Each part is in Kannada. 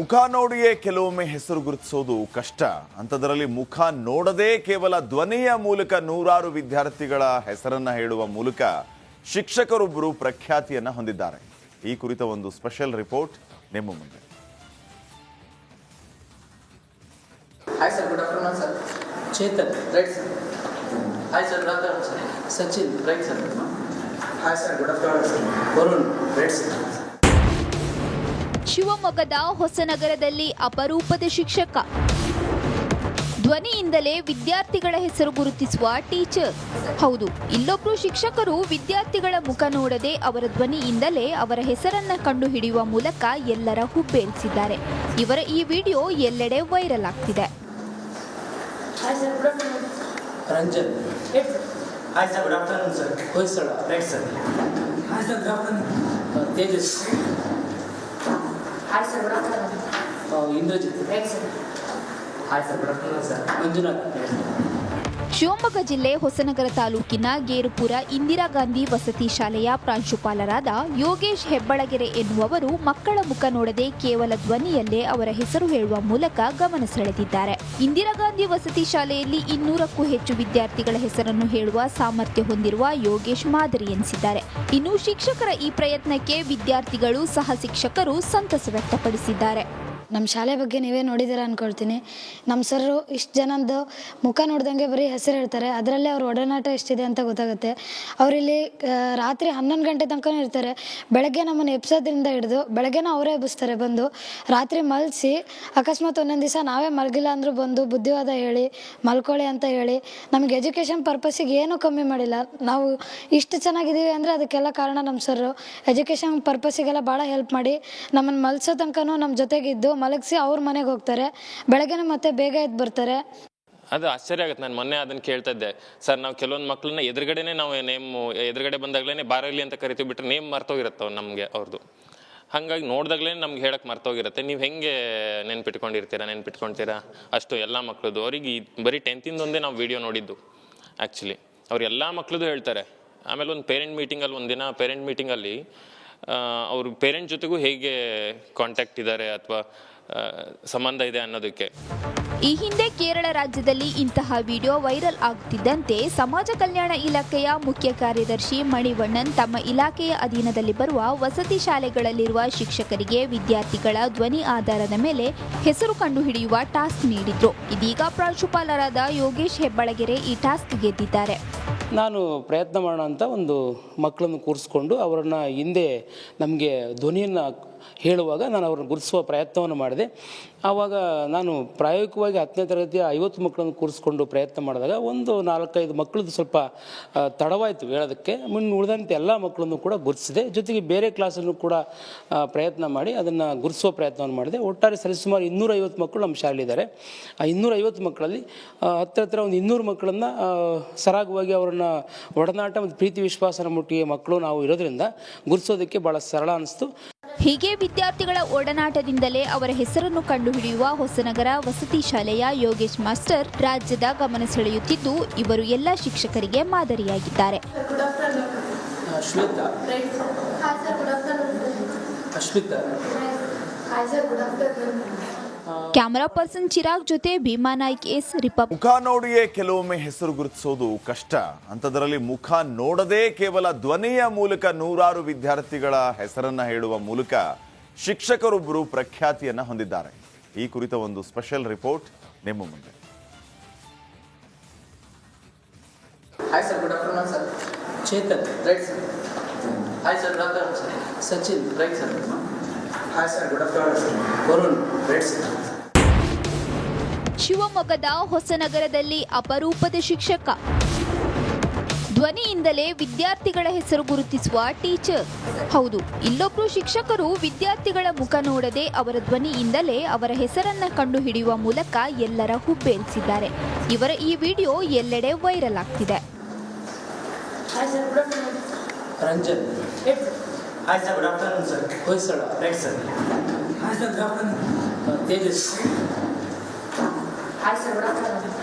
ಮುಖ ನೋಡಿಯೇ ಕೆಲವೊಮ್ಮೆ ಹೆಸರು ಗುರುತಿಸೋದು ಕಷ್ಟ. ಅಂಥದ್ರಲ್ಲಿ ಮುಖ ನೋಡದೇ ಕೇವಲ ಧ್ವನಿಯ ಮೂಲಕ ನೂರಾರು ವಿದ್ಯಾರ್ಥಿಗಳ ಹೆಸರನ್ನ ಹೇಳುವ ಮೂಲಕ ಶಿಕ್ಷಕರೊಬ್ಬರು ಪ್ರಖ್ಯಾತಿಯನ್ನ ಹೊಂದಿದ್ದಾರೆ. ಈ ಕುರಿತ ಒಂದು ಸ್ಪೆಷಲ್ ರಿಪೋರ್ಟ್ ನಿಮ್ಮ ಮುಂದೆ. Hi sir good afternoon sir Chetan. Right sir hi sir good sir Sachin. Right sir hi sir good afternoon sir Varun right sir ಶಿವಮೊಗ್ಗದ ಹೊಸನಗರದಲ್ಲಿ ಅಪರೂಪದ ಶಿಕ್ಷಕ. ಧ್ವನಿಯಿಂದಲೇ ವಿದ್ಯಾರ್ಥಿಗಳ ಹೆಸರು ಗುರುತಿಸುವ ಟೀಚರ್. ಹೌದು ಇಲ್ಲೊಬ್ರು ಶಿಕ್ಷಕರು ವಿದ್ಯಾರ್ಥಿಗಳ ಮುಖ ನೋಡದೆ ಅವರ ಧ್ವನಿಯಿಂದಲೇ ಅವರ ಹೆಸರನ್ನ ಕಂಡು ಹಿಡಿಯುವ ಮೂಲಕ ಎಲ್ಲರ ಹುಬ್ಬೇರಿಸಿದ್ದಾರೆ. ಇವರ ಈ ವಿಡಿಯೋ ಎಲ್ಲೆಡೆ ವೈರಲ್ ಆಗ್ತಿದೆ. Hi sir good afternoon Ranjan. Right sir hi sir good afternoon sir Hoysala right sir hi sir good afternoon Tejas hi sir good afternoon ಆ, Indrajit right sir hi sir good afternoon sir Manjunath Shivamogga ಜಿಲ್ಲೆ ಹೊಸನಗರ ತಾಲೂಕಿನ ಗೇರುಪುರ ಇಂದಿರಾ ಗಾಂಧಿ ವಸತಿ ಶಾಲೆಯ ಪ್ರಾಂಶುಪಾಲರಾದ ಯೋಗೇಶ್ ಹೆಬ್ಬಳಗೆರೆ ಎನ್ನುವರು ಮಕ್ಕಳ ಮುಖ ನೋಡದೆ ಕೇವಲ ಧ್ವನಿಯಲ್ಲೇ ಅವರ ಹೆಸರು ಹೇಳುವ ಮೂಲಕ ಗಮನ ಸೆಳೆದಿದ್ದಾರೆ. ಇಂದಿರಾ ಗಾಂಧಿ ವಸತಿ ಶಾಲೆಯಲ್ಲಿ ಇನ್ನೂರಕ್ಕೂ ಹೆಚ್ಚು ವಿದ್ಯಾರ್ಥಿಗಳ ಹೆಸರನ್ನು ಹೇಳುವ ಸಾಮರ್ಥ್ಯ ಹೊಂದಿರುವ ಯೋಗೇಶ್ ಮಾದರಿ ಎನಿಸಿದ್ದಾರೆ. ಇನ್ನು ಶಿಕ್ಷಕರ ಈ ಪ್ರಯತ್ನಕ್ಕೆ ವಿದ್ಯಾರ್ಥಿಗಳು ಸಹ ಶಿಕ್ಷಕರು ಸಂತಸ ವ್ಯಕ್ತಪಡಿಸಿದ್ದಾರೆ. ನಮ್ಮ ಶಾಲೆ ಬಗ್ಗೆ ನೀವೇ ನೋಡಿದ್ದೀರ ಅನ್ಕೊಳ್ತೀನಿ. ನಮ್ಮ ಸರ್ರು ಇಷ್ಟು ಜನದ್ದು ಮುಖ ನೋಡ್ದಂಗೆ ಬರೀ ಹೆಸರು ಹೇಳ್ತಾರೆ. ಅದರಲ್ಲೇ ಅವ್ರ ಒಡನಾಟ ಎಷ್ಟಿದೆ ಅಂತ ಗೊತ್ತಾಗುತ್ತೆ. ಅವರಿಲ್ಲಿ ರಾತ್ರಿ ಹನ್ನೊಂದು ಗಂಟೆ ತನಕ ಇರ್ತಾರೆ. ಬೆಳಗ್ಗೆ ನಮ್ಮನ್ನು ಎಬ್ಸೋದ್ರಿಂದ ಹಿಡಿದು ಬೆಳಗ್ಗೆನ ಅವರೇ ಎಬ್ಬಿಸ್ತಾರೆ ಬಂದು. ರಾತ್ರಿ ಮಲಗಿಸಿ ಅಕಸ್ಮಾತ್ ಒಂದೊಂದು ದಿವಸ ನಾವೇ ಮಲಗಿಲ್ಲ ಅಂದರೂ ಬಂದು ಬುದ್ಧಿವಾದ ಹೇಳಿ ಮಲ್ಕೊಳ್ಳಿ ಅಂತ ಹೇಳಿ, ನಮಗೆ ಎಜುಕೇಷನ್ ಪರ್ಪಸ್ಸಿಗೆ ಏನೂ ಕಮ್ಮಿ ಮಾಡಿಲ್ಲ. ನಾವು ಇಷ್ಟು ಚೆನ್ನಾಗಿದ್ದೀವಿ ಅಂದರೆ ಅದಕ್ಕೆಲ್ಲ ಕಾರಣ ನಮ್ಮ ಸರ್ರು ಎಜುಕೇಷನ್ ಪರ್ಪಸ್ಸಿಗೆಲ್ಲ ಭಾಳ ಹೆಲ್ಪ್ ಮಾಡಿ ನಮ್ಮನ್ನು ಮಲ್ಸೋ ತನಕನೂ ನಮ್ಮ ಜೊತೆಗಿದ್ದು ಮಲಗಿಸಿ ಅವ್ರ ಮನೆಗೆ ಹೋಗ್ತಾರೆ. ಬೆಳಗ್ಗೆನೇ ಮತ್ತೆ ಬೇಗ ಎದ್ದು ಬರ್ತಾರೆ. ಅದು ಆಶ್ಚರ್ಯ ಆಗುತ್ತೆ. ನಾನು ಮೊನ್ನೆ ಅದನ್ನ ಕೇಳ್ತಾ ಇದ್ದೆ. ಸರ್, ನಾವು ಕೆಲವೊಂದು ಮಕ್ಕಳನ್ನ ಎದುರುಗಡೆನೆ ನಾವು ನೇಮ್, ಎದುರುಗಡೆ ಬಂದಾಗಲೇ ಬಾರಲಿ ಅಂತ ಕರಿತೀವಿ ಬಿಟ್ಟರೆ ನೇಮ್ ಮರ್ತೋಗಿರುತ್ತೆ ನಮಗೆ ಅವ್ರದ್ದು ಹಾಗಾಗಿ ನೋಡಿದಾಗಲೇ ನಮ್ಗೆ ಹೇಳಕ್ಕೆ ಮರ್ತೋಗಿರುತ್ತೆ. ನೀವು ಹೆಂಗೆ ನೆನ್ಪಿಟ್ಕೊಂಡಿರ್ತೀರಾ ನೆನ್ಪಿಟ್ಕೊಳ್ತೀರಾ ಅಷ್ಟು ಎಲ್ಲ ಮಕ್ಳದ್ದು. ಅವ್ರಿಗೆ ಬರೀ ಟೆಂತಿಂದ ಒಂದೇ ನಾವು ವಿಡಿಯೋ ನೋಡಿದ್ದು ಆ್ಯಕ್ಚುಲಿ ಅವ್ರು ಎಲ್ಲ ಮಕ್ಳದ್ದು ಹೇಳ್ತಾರೆ. ಆಮೇಲೆ ಒಂದು ಪೇರೆಂಟ್ ಮೀಟಿಂಗಲ್ಲಿ ಒಂದಿನ ಪೇರೆಂಟ್ ಮೀಟಿಂಗಲ್ಲಿ ಅವ್ರ ಪೇರೆಂಟ್ ಜೊತೆಗೂ ಹೇಗೆ ಕಾಂಟ್ಯಾಕ್ಟ್ ಇದ್ದಾರೆ ಅಥವಾ ಸಂಬಂಧ ಇದೆ ಅನ್ನೋದಕ್ಕೆ? ಈ ಹಿಂದೆ ಕೇರಳ ರಾಜ್ಯದಲ್ಲಿ ಇಂತಹ ವಿಡಿಯೋ ವೈರಲ್ ಆಗುತ್ತಿದ್ದಂತೆ ಸಮಾಜ ಕಲ್ಯಾಣ ಇಲಾಖೆಯ ಮುಖ್ಯ ಕಾರ್ಯದರ್ಶಿ ಮಣಿವಣ್ಣನ್ ತಮ್ಮ ಇಲಾಖೆಯ ಅಧೀನದಲ್ಲಿ ಬರುವ ವಸತಿ ಶಾಲೆಗಳಲ್ಲಿರುವ ಶಿಕ್ಷಕರಿಗೆ ವಿದ್ಯಾರ್ಥಿಗಳ ಧ್ವನಿ ಆಧಾರದ ಮೇಲೆ ಹೆಸರು ಕಂಡುಹಿಡಿಯುವ ಟಾಸ್ಕ್ ನೀಡಿದ್ರು. ಇದೀಗ ಪ್ರಾಂಶುಪಾಲರಾದ ಯೋಗೇಶ್ ಹೆಬ್ಬಳಗೆರೆ ಈ ಟಾಸ್ಕ್ ಗೆದ್ದಿದ್ದಾರೆ. ನಾನು ಪ್ರಯತ್ನ ಮಾಡೋಣ ಅಂತ ಒಂದು ಮಕ್ಕಳನ್ನು ಕೂರಿಸ್ಕೊಂಡು ಅವರನ್ನು ಹಿಂದೆ ನಮಗೆ ಧ್ವನಿಯನ್ನು ಹೇಳುವಾಗ ನಾನು ಅವ್ರನ್ನ ಗುರುತಿಸುವ ಪ್ರಯತ್ನವನ್ನು ಮಾಡಿದೆ. ಆವಾಗ ನಾನು ಪ್ರಾಯೋಗಿಕವಾಗಿ ಹತ್ತನೇ ತರಗತಿಯ ಐವತ್ತು ಮಕ್ಕಳನ್ನು ಕೂರಿಸ್ಕೊಂಡು ಪ್ರಯತ್ನ ಮಾಡಿದಾಗ ಒಂದು ನಾಲ್ಕೈದು ಮಕ್ಕಳದ್ದು ಸ್ವಲ್ಪ ತಡವಾಯಿತು ಹೇಳೋದಕ್ಕೆ. ಮುನ್ನ ಉಳಿದಂತೆ ಎಲ್ಲ ಮಕ್ಕಳನ್ನು ಕೂಡ ಗುರುತಿಸಿದೆ. ಜೊತೆಗೆ ಬೇರೆ ಕ್ಲಾಸನ್ನು ಕೂಡ ಪ್ರಯತ್ನ ಮಾಡಿ ಅದನ್ನು ಗುರುತಿಸುವ ಪ್ರಯತ್ನವನ್ನು ಮಾಡಿದೆ. ಒಟ್ಟಾರೆ ಸರಿಸುಮಾರು ಇನ್ನೂರೈವತ್ತು ಮಕ್ಕಳು ನಮ್ಮ ಶಾಲೆಯಲ್ಲಿದ್ದಾರೆ. ಆ ಇನ್ನೂರೈವತ್ತು ಮಕ್ಕಳಲ್ಲಿ ಹತ್ತಿರ ಹತ್ರ ಹತ್ರ ಒಂದು ಇನ್ನೂರು ಮಕ್ಕಳನ್ನು ಸರಾಗವಾಗಿ ಅವರನ್ನು ಒಡನಾಟ ಮತ್ತು ಪ್ರೀತಿ ವಿಶ್ವಾಸನ ಮುಟ್ಟಿಗೆ ಮಕ್ಕಳು ನಾವು ಇರೋದ್ರಿಂದ ಗುರುತಿಸೋದಕ್ಕೆ ಭಾಳ ಸರಳ ಅನಿಸ್ತು. ಹೀಗೆ ವಿದ್ಯಾರ್ಥಿಗಳ ಒಡನಾಟದಿಂದಲೇ ಅವರ ಹೆಸರನ್ನು ಕಂಡುಹಿಡಿಯುವ ಹೊಸನಗರ ವಸತಿ ಶಾಲೆಯ ಯೋಗೇಶ್ ಮಾಸ್ಟರ್ ರಾಜ್ಯದ ಗಮನ ಸೆಳೆಯುತ್ತಿದ್ದು ಇವರು ಎಲ್ಲ ಶಿಕ್ಷಕರಿಗೆ ಮಾದರಿಯಾಗಿದ್ದಾರೆ. ಕ್ಯಾಮರಾ ಪರ್ಸನ್ ಚಿರಾಗ್ ಜೊತೆ ಭೀಮಾ ನಾಯ್ಕ್ ಎಸ್ ರಿಪಬ್ ಮುಖ ನೋಡಿಯೇ ಕೆಲವೊಮ್ಮೆ ಹೆಸರು ಗುರುತಿಸೋದು ಕಷ್ಟ. ಅಂಥದ್ರಲ್ಲಿ ಮುಖ ನೋಡದೇ ಕೇವಲ ಧ್ವನಿಯ ಮೂಲಕ ನೂರಾರು ವಿದ್ಯಾರ್ಥಿಗಳ ಹೆಸರನ್ನ ಹೇಳುವ ಮೂಲಕ ಶಿಕ್ಷಕರೊಬ್ಬರು ಪ್ರಖ್ಯಾತಿಯನ್ನ ಹೊಂದಿದ್ದಾರೆ. ಈ ಕುರಿತ ಒಂದು ಸ್ಪೆಷಲ್ ರಿಪೋರ್ಟ್ ನಿಮ್ಮ ಮುಂದೆ. Hi sir good afternoon sir Chetan. Right sir hi sir good afternoon sir Sachin right sir hi sir good afternoon sir Varun right sir ಶಿವಮೊಗ್ಗದ ಹೊಸನಗರದಲ್ಲಿ ಅಪರೂಪದ ಶಿಕ್ಷಕ. ಧ್ವನಿಯಿಂದಲೇ ವಿದ್ಯಾರ್ಥಿಗಳ ಹೆಸರು ಗುರುತಿಸುವ ಟೀಚರ್. ಹೌದು ಇಲ್ಲೊಬ್ರು ಶಿಕ್ಷಕರು ವಿದ್ಯಾರ್ಥಿಗಳ ಮುಖ ನೋಡದೆ ಅವರ ಧ್ವನಿಯಿಂದಲೇ ಅವರ ಹೆಸರನ್ನ ಕಂಡುಹಿಡಿಯುವ ಮೂಲಕ ಎಲ್ಲರ ಹುಬ್ಬೇರಿಸಿದ್ದಾರೆ. ಇವರ ಈ ವಿಡಿಯೋ ಎಲ್ಲೆಡೆ ವೈರಲ್ ಆಗ್ತಿದೆ. Ranjan. Right sir hi sir good afternoon sir Hoysala right sir hi sir good afternoon ಆ, Tejas hi sir good afternoon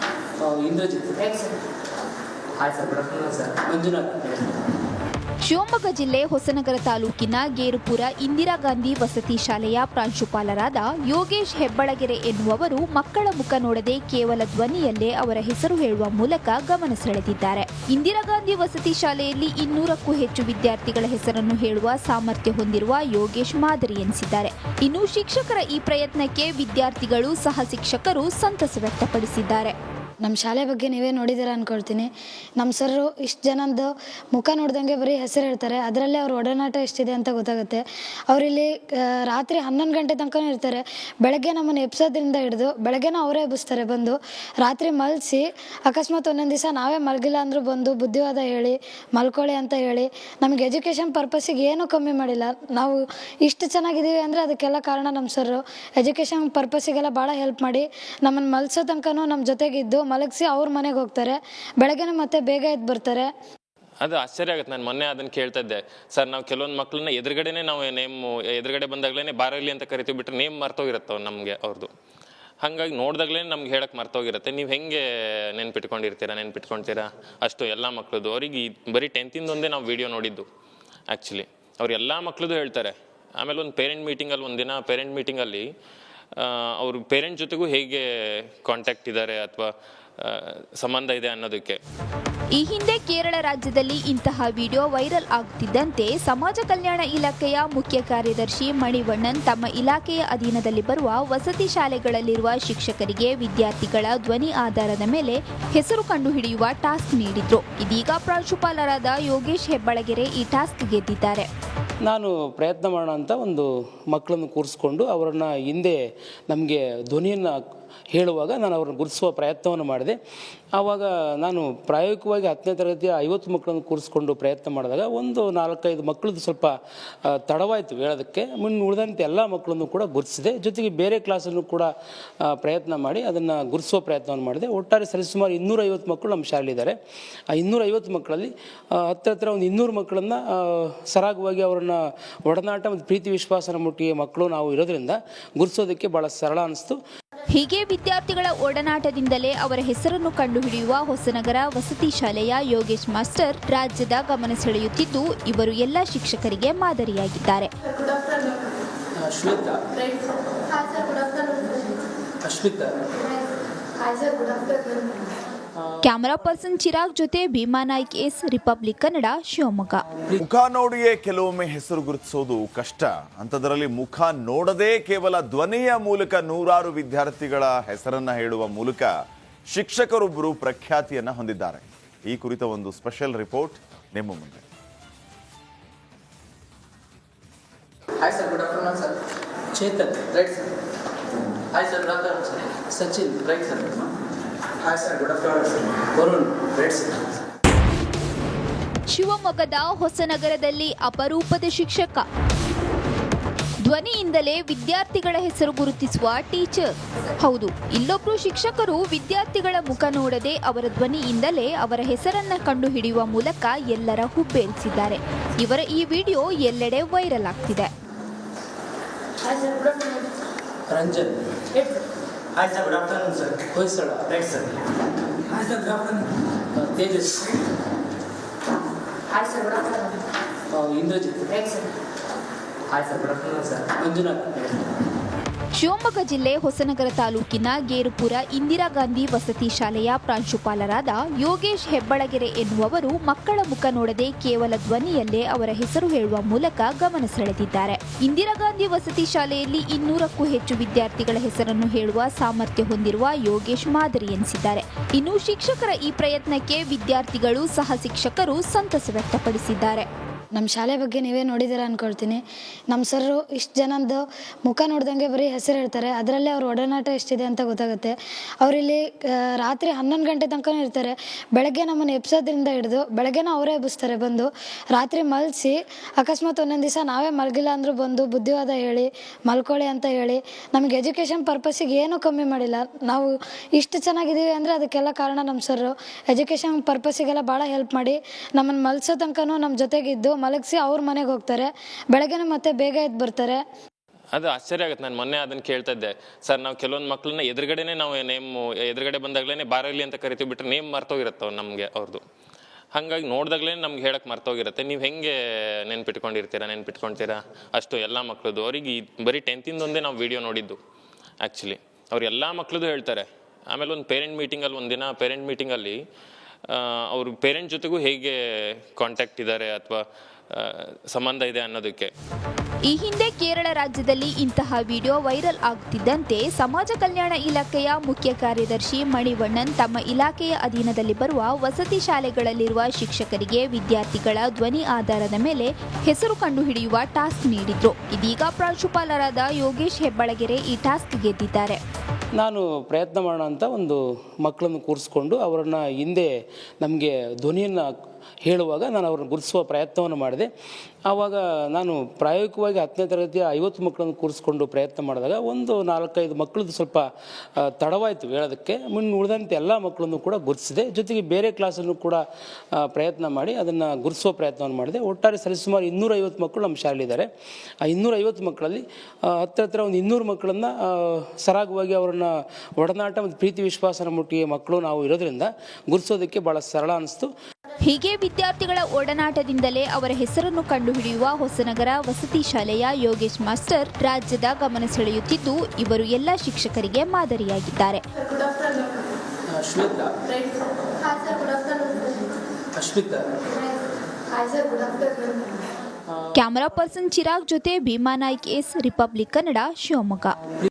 ಆ, Indrajit right sir hi sir good afternoon sir Manjunath Shivamogga ಜಿಲ್ಲೆ ಹೊಸನಗರ ತಾಲೂಕಿನ ಗೇರುಪುರ ಇಂದಿರಾ ಗಾಂಧಿ ವಸತಿ ಶಾಲೆಯ ಪ್ರಾಂಶುಪಾಲರಾದ ಯೋಗೇಶ್ ಹೆಬ್ಬಳಗೆರೆ ಎನ್ನುವರು ಮಕ್ಕಳ ಮುಖ ನೋಡದೆ ಕೇವಲ ಧ್ವನಿಯಲ್ಲೇ ಅವರ ಹೆಸರು ಹೇಳುವ ಮೂಲಕ ಗಮನ ಸೆಳೆದಿದ್ದಾರೆ. ಇಂದಿರಾ ಗಾಂಧಿ ವಸತಿ ಶಾಲೆಯಲ್ಲಿ ಇನ್ನೂರಕ್ಕೂ ಹೆಚ್ಚು ವಿದ್ಯಾರ್ಥಿಗಳ ಹೆಸರನ್ನು ಹೇಳುವ ಸಾಮರ್ಥ್ಯ ಹೊಂದಿರುವ ಯೋಗೇಶ್ ಮಾದರಿ ಎನಿಸಿದ್ದಾರೆ. ಇನ್ನು ಶಿಕ್ಷಕರ ಈ ಪ್ರಯತ್ನಕ್ಕೆ ವಿದ್ಯಾರ್ಥಿಗಳು ಸಹ ಶಿಕ್ಷಕರು ಸಂತಸ ವ್ಯಕ್ತಪಡಿಸಿದ್ದಾರೆ. ನಮ್ಮ ಶಾಲೆ ಬಗ್ಗೆ ನೀವೇ ನೋಡಿದ್ದೀರ ಅನ್ಕೊಳ್ತೀನಿ. ನಮ್ಮ ಸರ್ರು ಇಷ್ಟು ಜನದ್ದು ಮುಖ ನೋಡ್ದಂಗೆ ಬರೀ ಹೆಸರು ಹೇಳ್ತಾರೆ. ಅದರಲ್ಲೇ ಅವ್ರ ಒಡನಾಟ ಎಷ್ಟಿದೆ ಅಂತ ಗೊತ್ತಾಗುತ್ತೆ. ಅವರಿಲ್ಲಿ ರಾತ್ರಿ ಹನ್ನೊಂದು ಗಂಟೆ ತನಕ ಇರ್ತಾರೆ. ಬೆಳಗ್ಗೆ ನಮ್ಮನ್ನು ಎಬ್ಸೋದ್ರಿಂದ ಹಿಡಿದು ಬೆಳಗ್ಗೆನ ಅವರೇ ಎಬ್ಬಿಸ್ತಾರೆ ಬಂದು. ರಾತ್ರಿ ಮಲಸಿ ಅಕಸ್ಮಾತ್ ಒಂದೊಂದು ದಿವಸ ನಾವೇ ಮಲಗಿಲ್ಲ ಅಂದರೂ ಬಂದು ಬುದ್ಧಿವಾದ ಹೇಳಿ ಮಲ್ಕೊಳ್ಳಿ ಅಂತ ಹೇಳಿ, ನಮಗೆ ಎಜುಕೇಷನ್ ಪರ್ಪಸ್ಸಿಗೆ ಏನೂ ಕಮ್ಮಿ ಮಾಡಿಲ್ಲ. ನಾವು ಇಷ್ಟು ಚೆನ್ನಾಗಿದ್ದೀವಿ ಅಂದರೆ ಅದಕ್ಕೆಲ್ಲ ಕಾರಣ ನಮ್ಮ ಸರ್ರು. ಎಜುಕೇಷನ್ ಪರ್ಪಸ್ಸಿಗೆಲ್ಲ ಭಾಳ ಹೆಲ್ಪ್ ಮಾಡಿ ನಮ್ಮನ್ನು ಮಲ್ಸೋ ತನಕನೂ ನಮ್ಮ ಜೊತೆಗಿದ್ದು ಮಲಗಿಸಿ ಅವ್ರ ಮನೆಗೆ ಹೋಗ್ತಾರೆ. ಬೆಳಗ್ಗೆನೇ ಮತ್ತೆ ಬೇಗ ಎದ್ದು ಬರ್ತಾರೆ. ಅದು ಆಶ್ಚರ್ಯ ಆಗುತ್ತೆ. ನಾನು ಮೊನ್ನೆ ಅದನ್ನ ಕೇಳ್ತಾ ಇದ್ದೆ. ಸರ್, ನಾವು ಕೆಲವೊಂದು ಮಕ್ಕಳನ್ನ ಎದುರುಗಡೆನೆ ನಾವು ನೇಮ್, ಎದುರುಗಡೆ ಬಂದಾಗಲೇ ಬಾರಲಿ ಅಂತ ಕರಿತೀವಿ ಬಿಟ್ಟರೆ ನೇಮ್ ಮರ್ತೋಗಿರುತ್ತೆ ನಮಗೆ ಅವ್ರದ್ದು ಹಾಗಾಗಿ ನೋಡಿದಾಗಲೇ ನಮ್ಗೆ ಹೇಳಕ್ಕೆ ಮರ್ತೋಗಿರುತ್ತೆ. ನೀವು ಹೆಂಗೆ ನೆನ್ಪಿಟ್ಕೊಂಡಿರ್ತೀರಾ ನೆನ್ಪಿಟ್ಕೊಳ್ತೀರಾ ಅಷ್ಟು ಎಲ್ಲ ಮಕ್ಳದ್ದು. ಅವ್ರಿಗೆ ಈ ಬರೀ ಟೆಂತಿಂದ ಒಂದೇ ನಾವು ವಿಡಿಯೋ ನೋಡಿದ್ದು ಆ್ಯಕ್ಚುಲಿ ಅವ್ರು ಎಲ್ಲ ಮಕ್ಳದ್ದು ಹೇಳ್ತಾರೆ. ಆಮೇಲೆ ಒಂದು ಪೇರೆಂಟ್ ಮೀಟಿಂಗಲ್ಲಿ ಒಂದಿನ ಪೇರೆಂಟ್ ಮೀಟಿಂಗಲ್ಲಿ ಅವ್ರ ಪೇರೆಂಟ್ ಜೊತೆಗೂ ಹೇಗೆ ಕಾಂಟ್ಯಾಕ್ಟ್ ಇದ್ದಾರೆ ಅಥವಾ ಸಂಬಂಧ ಇದೆ ಅನ್ನೋದಕ್ಕೆ? ಈ ಹಿಂದೆ ಕೇರಳ ರಾಜ್ಯದಲ್ಲಿ ಇಂತಹ ವಿಡಿಯೋ ವೈರಲ್ ಆಗುತ್ತಿದ್ದಂತೆ ಸಮಾಜ ಕಲ್ಯಾಣ ಇಲಾಖೆಯ ಮುಖ್ಯ ಕಾರ್ಯದರ್ಶಿ ಮಣಿವಣ್ಣನ್ ತಮ್ಮ ಇಲಾಖೆಯ ಅಧೀನದಲ್ಲಿ ಬರುವ ವಸತಿ ಶಾಲೆಗಳಲ್ಲಿರುವ ಶಿಕ್ಷಕರಿಗೆ ವಿದ್ಯಾರ್ಥಿಗಳ ಧ್ವನಿ ಆಧಾರದ ಮೇಲೆ ಹೆಸರು ಕಂಡುಹಿಡಿಯುವ ಟಾಸ್ಕ್ ನೀಡಿದ್ರು. ಇದೀಗ ಪ್ರಾಂಶುಪಾಲರಾದ ಯೋಗೇಶ್ ಹೆಬ್ಬಳಗೆರೆ ಈ ಟಾಸ್ಕ್ ಗೆದ್ದಿದ್ದಾರೆ. ನಾನು ಪ್ರಯತ್ನ ಮಾಡೋಣ ಅಂತ ಒಂದು ಮಕ್ಕಳನ್ನು ಕೂರಿಸ್ಕೊಂಡು ಅವರನ್ನು ಹಿಂದೆ ನಮಗೆ ಧ್ವನಿಯನ್ನು ಹೇಳುವಾಗ ನಾನು ಅವ್ರನ್ನ ಗುರುತಿಸುವ ಪ್ರಯತ್ನವನ್ನು ಮಾಡಿದೆ. ಆವಾಗ ನಾನು ಪ್ರಾಯೋಗಿಕವಾಗಿ ಹತ್ತನೇ ತರಗತಿಯ ಐವತ್ತು ಮಕ್ಕಳನ್ನು ಕೂರಿಸ್ಕೊಂಡು ಪ್ರಯತ್ನ ಮಾಡಿದಾಗ ಒಂದು ನಾಲ್ಕೈದು ಮಕ್ಕಳದ್ದು ಸ್ವಲ್ಪ ತಡವಾಯಿತು ಹೇಳೋದಕ್ಕೆ. ಮುನ್ನ ಉಳಿದಂತೆ ಎಲ್ಲ ಮಕ್ಕಳನ್ನು ಕೂಡ ಗುರುತಿಸಿದೆ. ಜೊತೆಗೆ ಬೇರೆ ಕ್ಲಾಸನ್ನು ಕೂಡ ಪ್ರಯತ್ನ ಮಾಡಿ ಅದನ್ನು ಗುರುತಿಸುವ ಪ್ರಯತ್ನವನ್ನು ಮಾಡಿದೆ. ಒಟ್ಟಾರೆ ಸರಿಸುಮಾರು ಇನ್ನೂರೈವತ್ತು ಮಕ್ಕಳು ನಮ್ಮ ಶಾಲೆಯಲ್ಲಿದ್ದಾರೆ. ಆ ಇನ್ನೂರೈವತ್ತು ಮಕ್ಕಳಲ್ಲಿ ಹತ್ತಿರ ಹತ್ರ ಒಂದು ಇನ್ನೂರು ಮಕ್ಕಳನ್ನು ಸರಾಗವಾಗಿ ಅವರನ್ನು ಒಡನಾಟ ಮತ್ತು ಪ್ರೀತಿ ವಿಶ್ವಾಸನ ಮುಟ್ಟಿಗೆ ಮಕ್ಕಳು ನಾವು ಇರೋದ್ರಿಂದ ಗುರುತಿಸೋದಕ್ಕೆ ಭಾಳ ಸರಳ ಅನಿಸ್ತು. ಹೀಗೆ ವಿದ್ಯಾರ್ಥಿಗಳ ಒಡನಾಟದಿಂದಲೇ ಅವರ ಹೆಸರನ್ನು ಕಂಡುಹಿಡಿಯುವ ಹೊಸನಗರ ವಸತಿ ಶಾಲೆಯ ಯೋಗೇಶ್ ಮಾಸ್ಟರ್ ರಾಜ್ಯದ ಗಮನ ಸೆಳೆಯುತ್ತಿದ್ದು ಇವರು ಎಲ್ಲ ಶಿಕ್ಷಕರಿಗೆ ಮಾದರಿಯಾಗಿದ್ದಾರೆ. ಕ್ಯಾಮರಾ ಪರ್ಸನ್ ಚಿರಾಗ್ ಜೊತೆ ಭೀಮಾ ನಾಯ್ಕ್ ಎಸ್ ರಿಪಬ್ಲಿಕ್ ಕನ್ನಡ ಶಿವಮೊಗ್ಗ. ಮುಖ ನೋಡಿಯೇ ಕೆಲವೊಮ್ಮೆ ಹೆಸರು ಗುರುತಿಸೋದು ಕಷ್ಟ. ಅಂಥದ್ರಲ್ಲಿ ಮುಖ ನೋಡದೇ ಕೇವಲ ಧ್ವನಿಯ ಮೂಲಕ ನೂರಾರು ವಿದ್ಯಾರ್ಥಿಗಳ ಹೆಸರನ್ನ ಹೇಳುವ ಮೂಲಕ ಶಿಕ್ಷಕರೊಬ್ಬರು ಪ್ರಖ್ಯಾತಿಯನ್ನ ಹೊಂದಿದ್ದಾರೆ. ಈ ಕುರಿತ ಒಂದು ಸ್ಪೆಷಲ್ ರಿಪೋರ್ಟ್ ನಿಮ್ಮ ಮುಂದೆ. Chetan. Right sir hi sir Sachin right sir. Varun. ಶಿವಮೊಗ್ಗದ ಹೊಸನಗರದಲ್ಲಿ ಅಪರೂಪದ ಶಿಕ್ಷಕ. ಧ್ವನಿಯಿಂದಲೇ ವಿದ್ಯಾರ್ಥಿಗಳ ಹೆಸರು ಗುರುತಿಸುವ ಟೀಚರ್. ಹೌದು ಇಲ್ಲೊಬ್ರು ಶಿಕ್ಷಕರು ವಿದ್ಯಾರ್ಥಿಗಳ ಮುಖ ನೋಡದೆ ಅವರ ಧ್ವನಿಯಿಂದಲೇ ಅವರ ಹೆಸರನ್ನ ಕಂಡುಹಿಡಿಯುವ ಮೂಲಕ ಎಲ್ಲರ ಹುಬ್ಬೇರಿಸಿದ್ದಾರೆ ಇವರ ಈ ವಿಡಿಯೋ ಎಲ್ಲೆಡೆ ವೈರಲ್ ಆಗ್ತಿದೆ. Hi sir, good afternoon sir. Who is sir? Thanks sir. Hi sir, good afternoon. Uh, Tejas. Hi sir, good afternoon. Uh, Indrajit. Thanks sir. Hi sir, good afternoon sir. Manjunath. Shivamogga ಜಿಲ್ಲೆ ಹೊಸನಗರ ತಾಲೂಕಿನ ಗೇರುಪುರ ಇಂದಿರಾ ಗಾಂಧಿ ವಸತಿ ಶಾಲೆಯ ಪ್ರಾಂಶುಪಾಲರಾದ ಯೋಗೇಶ್ ಹೆಬ್ಬಳಗೆರೆ ಎನ್ನುವರು ಮಕ್ಕಳ ಮುಖ ನೋಡದೆ ಕೇವಲ ಧ್ವನಿಯಲ್ಲೇ ಅವರ ಹೆಸರು ಹೇಳುವ ಮೂಲಕ ಗಮನ ಸೆಳೆದಿದ್ದಾರೆ. ಇಂದಿರಾ ಗಾಂಧಿ ವಸತಿ ಶಾಲೆಯಲ್ಲಿ ಇನ್ನೂರಕ್ಕೂ ಹೆಚ್ಚು ವಿದ್ಯಾರ್ಥಿಗಳ ಹೆಸರನ್ನು ಹೇಳುವ ಸಾಮರ್ಥ್ಯ ಹೊಂದಿರುವ ಯೋಗೇಶ್ ಮಾದರಿ ಎನಿಸಿದ್ದಾರೆ. ಇನ್ನು ಶಿಕ್ಷಕರ ಈ ಪ್ರಯತ್ನಕ್ಕೆ ವಿದ್ಯಾರ್ಥಿಗಳು ಸಹ ಶಿಕ್ಷಕರು ಸಂತಸ ವ್ಯಕ್ತಪಡಿಸಿದ್ದಾರೆ. ನಮ್ಮ ಶಾಲೆ ಬಗ್ಗೆ ನೀವೇ ನೋಡಿದ್ದೀರ ಅನ್ಕೊಳ್ತೀನಿ. ನಮ್ಮ ಸರ್ರು ಇಷ್ಟು ಜನದ್ದು ಮುಖ ನೋಡ್ದಂಗೆ ಬರೀ ಹೆಸರು ಹೇಳ್ತಾರೆ. ಅದರಲ್ಲೇ ಅವ್ರ ಒಡನಾಟ ಎಷ್ಟಿದೆ ಅಂತ ಗೊತ್ತಾಗುತ್ತೆ. ಅವರಿಲ್ಲಿ ರಾತ್ರಿ ಹನ್ನೊಂದು ಗಂಟೆ ತನಕ ಇರ್ತಾರೆ. ಬೆಳಗ್ಗೆ ನಮ್ಮನ್ನು ಎಬ್ಸೋದ್ರಿಂದ ಹಿಡಿದು ಬೆಳಗ್ಗೆನ ಅವರೇ ಎಬ್ಬಿಸ್ತಾರೆ ಬಂದು. ರಾತ್ರಿ ಮಲಗಿಸಿ ಅಕಸ್ಮಾತ್ ಒಂದೊಂದು ದಿವಸ ನಾವೇ ಮಲಗಿಲ್ಲ ಅಂದರೂ ಬಂದು ಬುದ್ಧಿವಾದ ಹೇಳಿ, ಮಲ್ಕೊಳ್ಳಿ ಅಂತ ಹೇಳಿ, ನಮಗೆ ಎಜುಕೇಷನ್ ಪರ್ಪಸ್ಸಿಗೆ ಏನೂ ಕಮ್ಮಿ ಮಾಡಿಲ್ಲ. ನಾವು ಇಷ್ಟು ಚೆನ್ನಾಗಿದ್ದೀವಿ ಅಂದರೆ ಅದಕ್ಕೆಲ್ಲ ಕಾರಣ ನಮ್ಮ ಸರ್ರು ಎಜುಕೇಷನ್ ಪರ್ಪಸ್ಸಿಗೆಲ್ಲ ಭಾಳ ಹೆಲ್ಪ್ ಮಾಡಿ ನಮ್ಮನ್ನು ಮಲ್ಸೋ ತನಕನೂ ನಮ್ಮ ಜೊತೆಗಿದ್ದು ಮಲಗಿಸಿ ಅವ್ರ ಮನೆಗೆ ಹೋಗ್ತಾರೆ. ಬೆಳಗ್ಗೆನೇ ಮತ್ತೆ ಬೇಗ ಎದ್ದು ಬರ್ತಾರೆ. ಅದು ಆಶ್ಚರ್ಯ ಆಗುತ್ತೆ. ನಾನು ಮೊನ್ನೆ ಅದನ್ನ ಕೇಳ್ತಾ ಇದ್ದೆ. ಸರ್, ನಾವು ಕೆಲವೊಂದು ಮಕ್ಕಳನ್ನ ಎದುರುಗಡೆನೆ ನಾವು ನೇಮ್, ಎದುರುಗಡೆ ಬಂದಾಗಲೇ ಬಾರಲಿ ಅಂತ ಕರಿತೀವಿ ಬಿಟ್ಟರೆ ನೇಮ್ ಮರ್ತೋಗಿರುತ್ತೆ ನಮಗೆ ಅವ್ರದ್ದು ಹಾಗಾಗಿ ನೋಡಿದಾಗಲೇ ನಮ್ಗೆ ಹೇಳಕ್ಕೆ ಮರ್ತೋಗಿರುತ್ತೆ. ನೀವು ಹೆಂಗೆ ನೆನ್ಪಿಟ್ಕೊಂಡಿರ್ತೀರಾ ನೆನ್ಪಿಟ್ಕೊಳ್ತೀರಾ ಅಷ್ಟು ಎಲ್ಲ ಮಕ್ಳದ್ದು. ಅವ್ರಿಗೆ ಬರೀ ಟೆಂತಿಂದ ಒಂದೇ ನಾವು ವಿಡಿಯೋ ನೋಡಿದ್ದು ಆ್ಯಕ್ಚುಲಿ ಅವ್ರು ಎಲ್ಲ ಮಕ್ಳದ್ದು ಹೇಳ್ತಾರೆ. ಆಮೇಲೆ ಒಂದು ಪೇರೆಂಟ್ ಮೀಟಿಂಗಲ್ಲಿ ಒಂದಿನ ಪೇರೆಂಟ್ ಮೀಟಿಂಗಲ್ಲಿ ಅವ್ರ ಪೇರೆಂಟ್ ಜೊತೆಗೂ ಹೇಗೆ ಕಾಂಟ್ಯಾಕ್ಟ್ ಇದ್ದಾರೆ ಅಥವಾ ಸಂಬಂಧ ಇದೆ ಅನ್ನೋದಕ್ಕೆ. ಈ ಹಿಂದೆ ಕೇರಳ ರಾಜ್ಯದಲ್ಲಿ ಇಂತಹ ವಿಡಿಯೋ ವೈರಲ್ ಆಗುತ್ತಿದ್ದಂತೆ ಸಮಾಜ ಕಲ್ಯಾಣ ಇಲಾಖೆಯ ಮುಖ್ಯ ಕಾರ್ಯದರ್ಶಿ ಮಣಿವಣ್ಣನ್ ತಮ್ಮ ಇಲಾಖೆಯ ಅಧೀನದಲ್ಲಿ ಬರುವ ವಸತಿ ಶಾಲೆಗಳಲ್ಲಿರುವ ಶಿಕ್ಷಕರಿಗೆ ವಿದ್ಯಾರ್ಥಿಗಳ ಧ್ವನಿ ಆಧಾರದ ಮೇಲೆ ಹೆಸರು ಕಂಡುಹಿಡಿಯುವ ಟಾಸ್ಕ್ ನೀಡಿದ್ರು. ಇದೀಗ ಪ್ರಾಂಶುಪಾಲರಾದ ಯೋಗೇಶ್ ಹೆಬ್ಬಳಗೆರೆ ಈ ಟಾಸ್ಕ್ ಗೆದ್ದಿದ್ದಾರೆ. ನಾನು ಪ್ರಯತ್ನ ಮಾಡೋಣ ಅಂತ ಒಂದು ಮಕ್ಕಳನ್ನು ಕೂರಿಸ್ಕೊಂಡು ಅವರನ್ನು ಹಿಂದೆ ನಮಗೆ ಧ್ವನಿಯನ್ನು ಹೇಳುವಾಗ ನಾನು ಅವ್ರನ್ನ ಗುರುತಿಸುವ ಪ್ರಯತ್ನವನ್ನು ಮಾಡಿದೆ. ಆವಾಗ ನಾನು ಪ್ರಾಯೋಗಿಕವಾಗಿ ಹತ್ತನೇ ತರಗತಿಯ ಐವತ್ತು ಮಕ್ಕಳನ್ನು ಕೂರಿಸ್ಕೊಂಡು ಪ್ರಯತ್ನ ಮಾಡಿದಾಗ ಒಂದು ನಾಲ್ಕೈದು ಮಕ್ಕಳದ್ದು ಸ್ವಲ್ಪ ತಡವಾಯಿತು ಹೇಳೋದಕ್ಕೆ. ಮುಂದೆ ಉಳಿದಂತೆ ಎಲ್ಲ ಮಕ್ಕಳನ್ನು ಕೂಡ ಗುರುತಿಸಿದೆ. ಜೊತೆಗೆ ಬೇರೆ ಕ್ಲಾಸನ್ನು ಕೂಡ ಪ್ರಯತ್ನ ಮಾಡಿ ಅದನ್ನು ಗುರುತಿಸುವ ಪ್ರಯತ್ನವನ್ನು ಮಾಡಿದೆ. ಒಟ್ಟಾರೆ ಸರಿಸುಮಾರು ಇನ್ನೂರೈವತ್ತು ಮಕ್ಕಳು ನಮ್ಮ ಶಾಲೆಯಲ್ಲಿದ್ದಾರೆ. ಆ ಇನ್ನೂರೈವತ್ತು ಮಕ್ಕಳಲ್ಲಿ ಹತ್ತಿರ ಹತ್ರ ಒಂದು ಇನ್ನೂರು ಮಕ್ಕಳನ್ನು ಸರಾಗವಾಗಿ ಅವರನ್ನು ಒಡನಾಟ ಮತ್ತು ಪ್ರೀತಿ ವಿಶ್ವಾಸನ ಮುಟ್ಟಿಗೆ ಮಕ್ಕಳು ನಾವು ಇರೋದ್ರಿಂದ ಗುರುತಿಸೋದಕ್ಕೆ ಭಾಳ ಸರಳ ಅನಿಸ್ತು. ಹೀಗೆ ವಿದ್ಯಾರ್ಥಿಗಳ ಒಡನಾಟದಿಂದಲೇ ಅವರ ಹೆಸರನ್ನು ಕಂಡುಹಿಡಿಯುವ ಹೊಸನಗರ ವಸತಿ ಶಾಲೆಯ ಯೋಗೇಶ್ ಮಾಸ್ಟರ್ ರಾಜ್ಯದ ಗಮನ ಸೆಳೆಯುತ್ತಿದ್ದು ಇವರು ಎಲ್ಲ ಶಿಕ್ಷಕರಿಗೆ ಮಾದರಿಯಾಗಿದ್ದಾರೆ. ಕ್ಯಾಮರಾ ಪರ್ಸನ್ ಚಿರಾಗ್ ಜೊತೆ ಭೀಮಾ ನಾಯ್ಕ್ ಎಸ್ ರಿಪಬ್ಲಿಕ್ ಕನ್ನಡ ಶಿವಮೊಗ್ಗ.